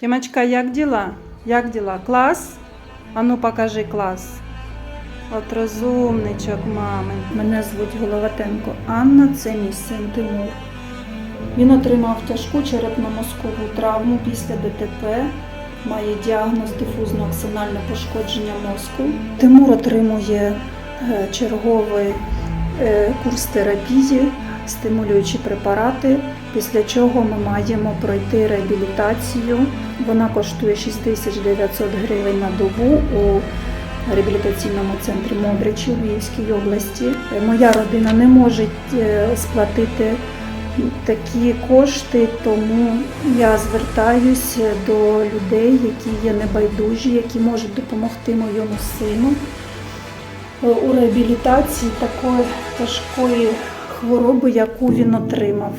Тімочка, як діла? Як діла? Клас? Ану, покажи клас. От розумничок мами. Мене звуть Головатенко Анна, це мій син Тимур. Він отримав тяжку черепно-мозкову травму після ДТП, має діагноз дифузно-аксональне пошкодження мозку. Тимур отримує е, черговий е, курс терапії, стимулюючі препарати, після чого ми маємо пройти реабілітацію. Вона коштує 6900 гривень на добу у реабілітаційному центрі Модричі у Львівській області. Моя родина не може е, сплатити такі кошти, тому я звертаюся до людей, які є небайдужі, які можуть допомогти моєму сину у реабілітації такої тяжкої хвороби, яку він отримав.